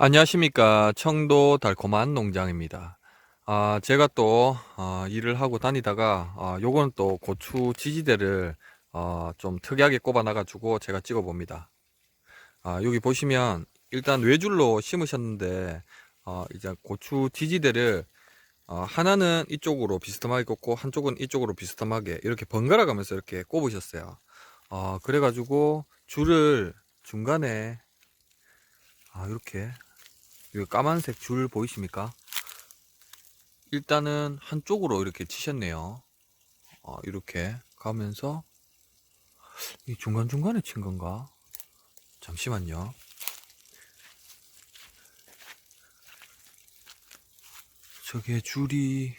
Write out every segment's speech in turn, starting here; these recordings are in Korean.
안녕하십니까. 청도 달콤한 농장입니다. 아, 제가 또, 어, 일을 하고 다니다가, 아, 요거는 또 고추 지지대를, 어, 좀 특이하게 꼽아놔가지고 제가 찍어 봅니다. 아, 여기 보시면, 일단 외줄로 심으셨는데, 어, 이제 고추 지지대를, 어, 하나는 이쪽으로 비스듬하게 꽂고, 한쪽은 이쪽으로 비스듬하게, 이렇게 번갈아 가면서 이렇게 꼽으셨어요. 어, 그래가지고, 줄을 중간에, 아, 이렇게, 이 까만색 줄 보이십니까? 일단은 한쪽으로 이렇게 치셨네요. 어, 이렇게 가면서 이 중간중간에 친 건가? 잠시만요. 저게 줄이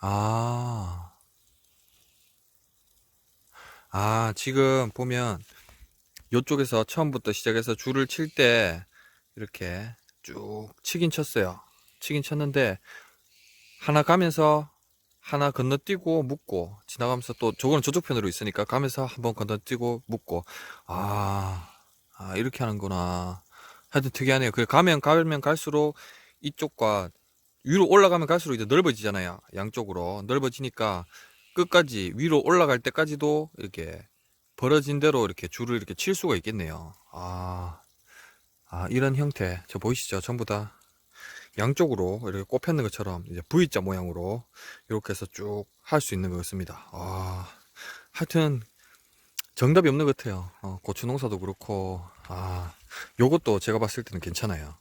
아, 아, 지금 보면 이쪽에서 처음부터 시작해서 줄을 칠 때 이렇게 쭉 치긴 쳤어요. 치긴 쳤는데 하나 가면서 하나 건너뛰고 묶고 지나가면서 또 저거는 저쪽 편으로 있으니까 가면서 한번 건너뛰고 묶고 아, 아 이렇게 하는구나. 하여튼 특이하네요. 그 가면 가면 갈수록 이쪽과 위로 올라가면 갈수록 이제 넓어지잖아요. 양쪽으로 넓어지니까 끝까지 위로 올라갈 때까지도 이렇게 벌어진 대로 이렇게 줄을 이렇게 칠 수가 있겠네요. 아, 아, 이런 형태. 저 보이시죠? 전부 다 양쪽으로 이렇게 꼽혔는 것처럼 이제 V자 모양으로 이렇게 해서 쭉 할 수 있는 것 같습니다. 아, 하여튼 정답이 없는 것 같아요. 어, 고추 농사도 그렇고, 아, 요것도 제가 봤을 때는 괜찮아요.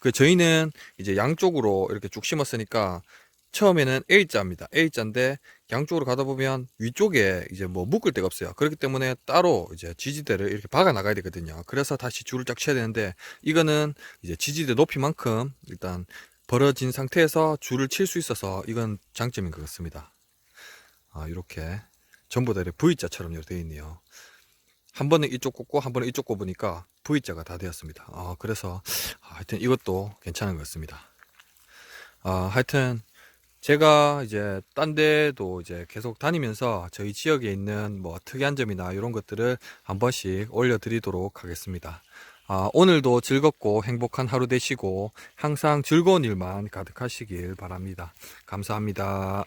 그 저희는 이제 양쪽으로 이렇게 쭉 심었으니까 처음에는 A자입니다. A자인데 양쪽으로 가다 보면 위쪽에 이제 뭐 묶을 데가 없어요. 그렇기 때문에 따로 이제 지지대를 이렇게 박아 나가야 되거든요. 그래서 다시 줄을 쫙 쳐야 되는데 이거는 이제 지지대 높이만큼 일단 벌어진 상태에서 줄을 칠 수 있어서 이건 장점인 것 같습니다. 아, 이렇게 전부 다 이렇게 V자처럼 되어 있네요. 한 번은 이쪽 꽂고 한 번은 이쪽 꼽으니까 V자가 다 되었습니다. 아, 그래서 하여튼 이것도 괜찮은 것 같습니다. 아, 하여튼 제가 이제 딴 데도 이제 계속 다니면서 저희 지역에 있는 뭐 특이한 점이나 이런 것들을 한 번씩 올려드리도록 하겠습니다. 아, 오늘도 즐겁고 행복한 하루 되시고 항상 즐거운 일만 가득하시길 바랍니다. 감사합니다.